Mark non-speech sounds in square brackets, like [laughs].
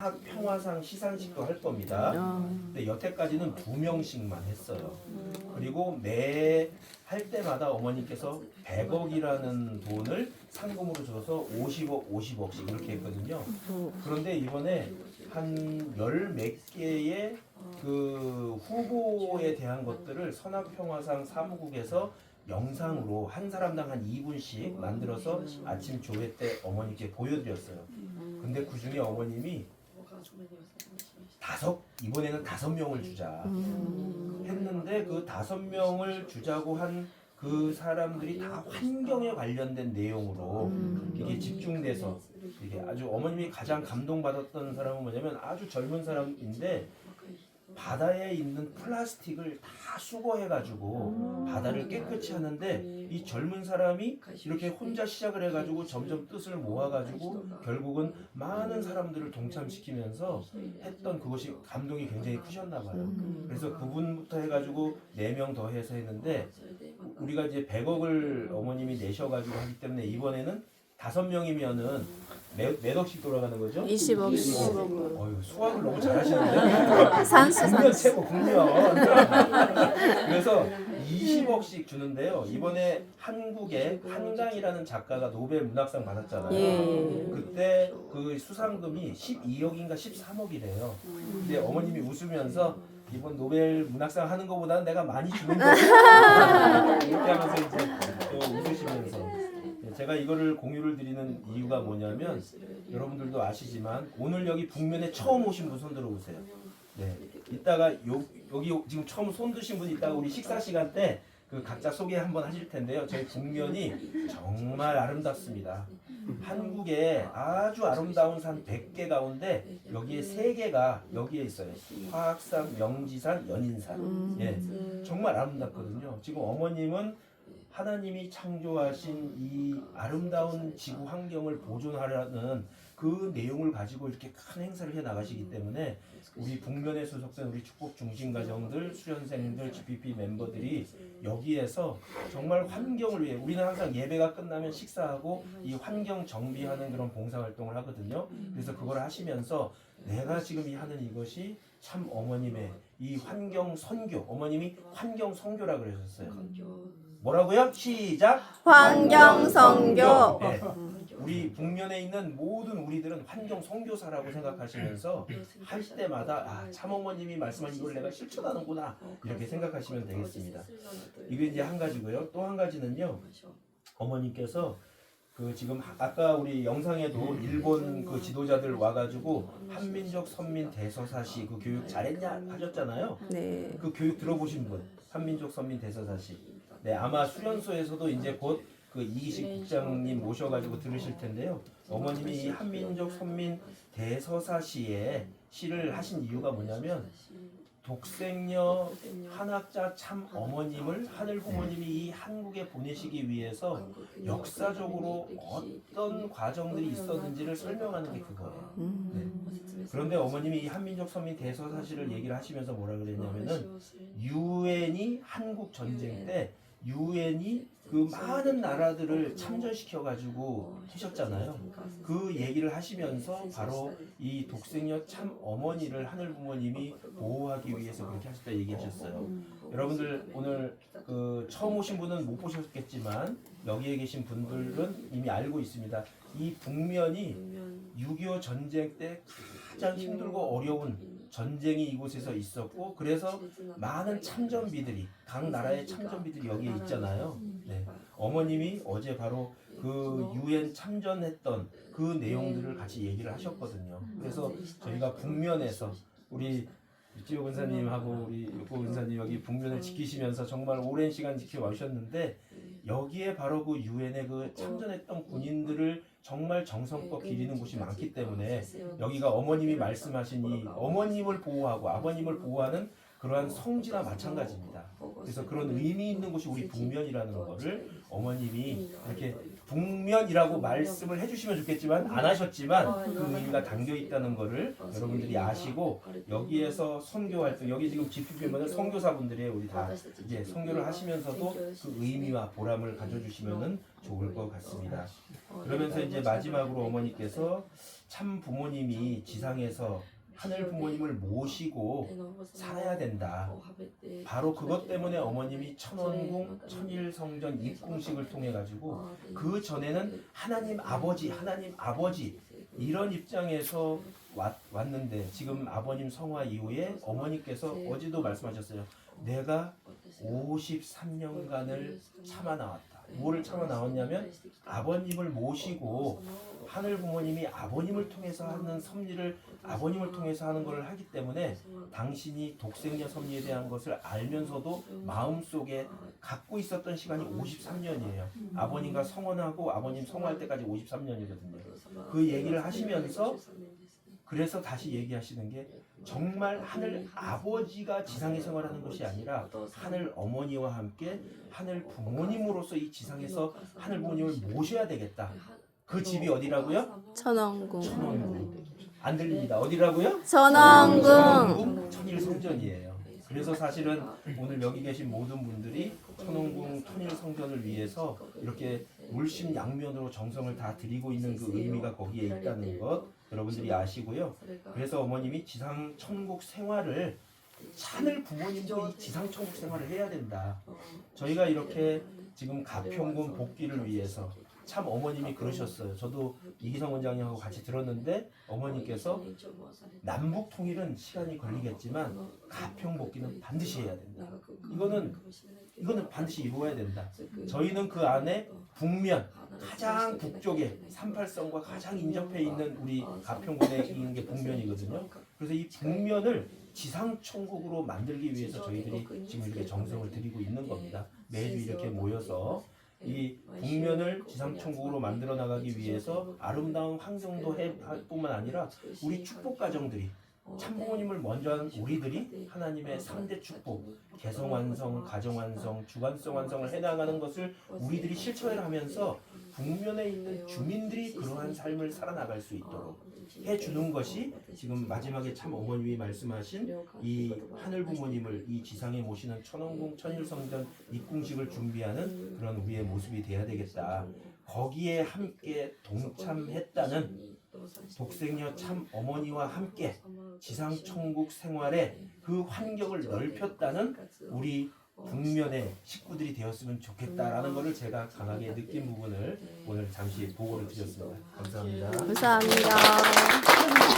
학 평화상 시상식도 할 겁니다. 어. 근데 여태까지는 두 명씩만 했어요. 그리고 매 할 때마다 어머니께서 100억이라는 돈을 상금으로 줘서 50억, 50억씩 이렇게 했거든요. 그런데 이번에 한 열 몇 개의 그 후보에 대한 것들을 선악평화상 사무국에서 영상으로 한 사람당 한 2분씩 만들어서 아침 조회 때 어머니께 보여드렸어요. 근데 그 중에 어머님이 다섯 이번에는 다섯 명을 주자. 했는데 그 다섯 명을 주자고 한 그 사람들이 다 환경에 관련된 내용으로 이게 집중돼서. 이게 아주 어머님이 가장 감동받았던 사람은 뭐냐면 아주 젊은 사람인데 바다에 있는 플라스틱을 다 수거해가지고 바다를 깨끗이 하는데 이 젊은 사람이 이렇게 혼자 시작을 해가지고 점점 뜻을 모아가지고 결국은 많은 사람들을 동참시키면서 했던 그것이 감동이 굉장히 크셨나 봐요. 그래서 그분부터 해가지고 네명더 해서 했는데 우리가 이제 100억을 어머님이 내셔가지고 하기 때문에 이번에는 다섯 명이면은 몇, 몇 억씩 돌아가는 거죠? 20억씩. 어휴 수학을 너무 잘하시는데 산수 국면 산수. 최고 국면 그래서 20억씩 주는데요 이번에 한국에 한강이라는 작가가 노벨 문학상 받았잖아요 예. 그때 그 수상금이 12억인가 13억이래요 근데 어머님이 웃으면서 이번 노벨 문학상 하는 것보다는 내가 많이 주는 거야 [laughs] 이렇게 하면서 이제 또 웃으시면서 네, 제가 이거를 공유를 드리는 이유가 뭐냐면 여러분들도 아시지만 오늘 여기 북면에 처음 오신 분 손 들어 보세요. 네. 이따가 요, 여기 지금 처음 손 드신 분 이따가 우리 식사 시간 때 그 각자 소개 한번 하실 텐데요. 저희 북면이 정말 아름답습니다. 한국에 아주 아름다운 산 100개 가운데 여기에 3개가 여기에 있어요. 화학산, 명지산, 연인산. 예. 정말 아름답거든요. 지금 어머님은 하나님이 창조하신 이 아름다운 지구 환경을 보존하려는 그 내용을 가지고 이렇게 큰 행사를 해 나가시기 때문에 우리 북면에 소속된 우리 축복 중심 가정들, 수련생들, GPP 멤버들이 여기에서 정말 환경을 위해 우리는 항상 예배가 끝나면 식사하고 이 환경 정비하는 그런 봉사 활동을 하거든요. 그래서 그걸 하시면서 내가 지금 이 하는 이것이 참 어머님의 이 환경 선교, 어머님이 환경 선교라 그러셨어요. 뭐라고요? 시작. 환경 성교. 네. 우리 북면에 있는 모든 우리들은 환경 선교사라고 생각하시면서 할 때마다 아, 참 어머님이 말씀하신 이걸 내가 실천하는구나 이렇게 생각하시면 되겠습니다. 이게 이제 한 가지고요. 또 한 가지는요. 어머님께서 그 지금 아까 우리 영상에도 일본 그 지도자들 와가지고 한민족 선민 대서사시 그 교육 잘했냐 하셨잖아요. 네. 그 교육 들어보신 분 한민족 선민 대서사시 네 아마 수련소에서도 이제 곧 그 이기식 국장님 모셔가지고 들으실 텐데요 어머님이 이 한민족 선민 대서사 시에 시를 하신 이유가 뭐냐면 독생녀 한학자 참 어머님을 하늘 부모님이 이 한국에 보내시기 위해서 역사적으로 어떤 과정들이 있었는지를 설명하는 게 그거예요. 네. 그런데 어머님이 이 한민족 선민 대서사시를 얘기를 하시면서 뭐라 그랬냐면은 유엔이 한국 전쟁 때 유엔이 그 많은 나라들을 참전시켜 가지고 하셨잖아요. 그 얘기를 하시면서 바로 이 독생녀 참 어머니를 하늘 부모님이 보호하기 위해서 그렇게 하셨다 얘기하셨어요. 여러분들 오늘 그 처음 오신 분은 못 보셨겠지만 여기에 계신 분들은 이미 알고 있습니다. 이 북면이 6.25 전쟁 때 가장 힘들고 어려운 전쟁이 이곳에서 있었고 그래서 많은 참전비들이 각 나라의 참전비들이 여기에 있잖아요. 네. 어머님이 어제 바로 그 유엔 참전했던 그 내용들을 같이 얘기를 하셨거든요. 그래서 저희가 북면에서 우리 지호 근사님하고 우리 육고 근사님 여기 북면을 지키시면서 정말 오랜 시간 지켜와 주셨는데 여기에 바로 그 유엔의 그 참전했던 군인들을 정말 정성껏 기리는 곳이 많기 때문에 여기가 어머님이 말씀하신 이 어머님을 보호하고 아버님을 보호하는 그러한 성지나 마찬가지입니다. 그래서 그런 의미 있는 곳이 우리 북면이라는 거를 어머님이 이렇게 북면이라고 말씀을 해주시면 좋겠지만 안 하셨지만 그 의미가 담겨 있다는 거를 여러분들이 아시고 여기에서 선교 활동 여기 지금 멤버들 선교사분들이 우리 다 이제 선교를 하시면서도 그 의미와 보람을 가져주시면은 좋을 것 같습니다. 그러면서 이제 마지막으로 어머니께서 참 부모님이 지상에서 하늘 부모님을 모시고 살아야 된다. 바로 그것 때문에 어머님이 천원궁 천일성전 입궁식을 통해 가지고 그 전에는 하나님 아버지 하나님 아버지 이런 입장에서 왔, 왔는데 지금 아버님 성화 이후에 어머니께서 어제도 말씀하셨어요. 내가 53년간을 참아 나왔다. 뭐를 참아 나왔냐면 아버님을 모시고 하늘 부모님이 아버님을 통해서 하는 섭리를 아버님을 통해서 하는 것을 하기 때문에 당신이 독생녀 섭리에 대한 것을 알면서도 마음속에 갖고 있었던 시간이 53년이에요. 아버님과 성원하고 아버님 성화할 때까지 53년이거든요. 그 얘기를 하시면서 그래서 다시 얘기하시는 게 정말 하늘 아버지가 지상에 생활하는 것이 아니라 하늘 어머니와 함께 하늘 부모님으로서 이 지상에서 하늘 부모님을 모셔야 되겠다. 그 집이 어디라고요? 천왕궁. 천왕궁. 안 들립니다. 어디라고요? 천왕궁. 천왕궁 천일 성전이에요. 그래서 사실은 오늘 여기 계신 모든 분들이 천왕궁 천일 성전을 위해서 이렇게 물심양면으로 정성을 다 드리고 있는 그 의미가 거기에 있다는 것 여러분들이 아시고요. 그래서 어머님이 지상 천국 생활을 하늘 부모님도 이 지상 천국 생활을 해야 된다. 저희가 이렇게 지금 가평군 복귀를 위해서 참 어머님이 그러셨어요. 저도 이기성 원장님하고 같이 들었는데 어머니께서 남북 통일은 시간이 걸리겠지만 가평 복귀는 반드시 해야 된다. 이거는 이거는 반드시 이루어야 된다. 저희는 그 안에 북면 가장 북쪽에 38선과 가장 인접해 있는 우리 가평군에 있는 게 북면이거든요. 그래서 이 북면을 지상 천국으로 만들기 위해서 저희들이 지금 이렇게 정성을 들이고 있는 겁니다. 매주 이렇게 모여서 이 북면을 지상 천국으로 만들어 나가기 위해서 아름다운 환경도 해할 뿐만 아니라 우리 축복 가정들이 참부모님을 먼저 한 우리들이 하나님의 3대 축복 개성 완성, 가정 완성, 주관성 완성을 해나가는 것을 우리들이 실천을 하면서 북면에 있는 주민들이 그러한 삶을 살아나갈 수 있도록 해주는 것이 지금 마지막에 참 어머님이 말씀하신 이 하늘 부모님을 이 지상에 모시는 천원궁 천일성전 입궁식을 준비하는 그런 우리의 모습이 돼야 되겠다. 거기에 함께 동참했다는 독생녀 참 어머니와 함께 지상 천국 생활의 그 환경을 넓혔다는 우리 북면의 식구들이 되었으면 좋겠다라는 것을 제가 강하게 느낀 부분을 오늘 잠시 보고를 드렸습니다. 감사합니다. 감사합니다.